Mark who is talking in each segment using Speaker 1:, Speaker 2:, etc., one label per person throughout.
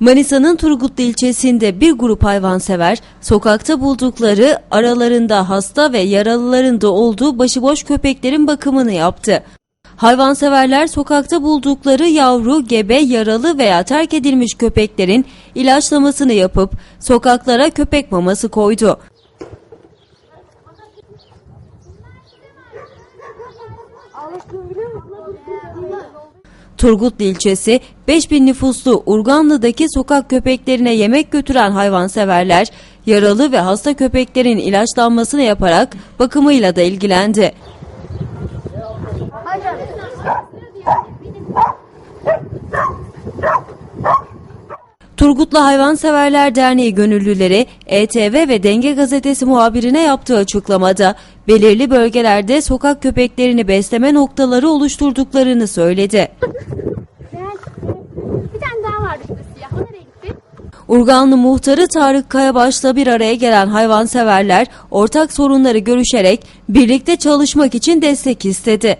Speaker 1: Manisa'nın Turgutlu ilçesinde bir grup hayvansever sokakta buldukları aralarında hasta ve yaralıların da olduğu başıboş köpeklerin bakımını yaptı. Hayvanseverler sokakta buldukları yavru, gebe, yaralı veya terk edilmiş köpeklerin ilaçlamasını yapıp sokaklara köpek maması koydu. Turgutlu ilçesi 5000 nüfuslu Urganlı'daki sokak köpeklerine yemek götüren hayvanseverler yaralı ve hasta köpeklerin ilaçlanmasını yaparak bakımıyla da ilgilendi. Turgutlu Hayvanseverler Derneği gönüllüleri ETV ve Denge Gazetesi muhabirine yaptığı açıklamada belirli bölgelerde sokak köpeklerini besleme noktaları oluşturduklarını söyledi.
Speaker 2: Bir tane daha vardı şurada siyah. O nereye gitti?
Speaker 1: Urganlı muhtarı Tarık Kayabaş'la bir araya gelen hayvanseverler ortak sorunları görüşerek birlikte çalışmak için destek istedi.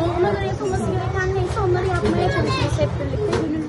Speaker 2: Ona göre yapılması gereken neyse onları yapmaya çalışırız hep birlikte.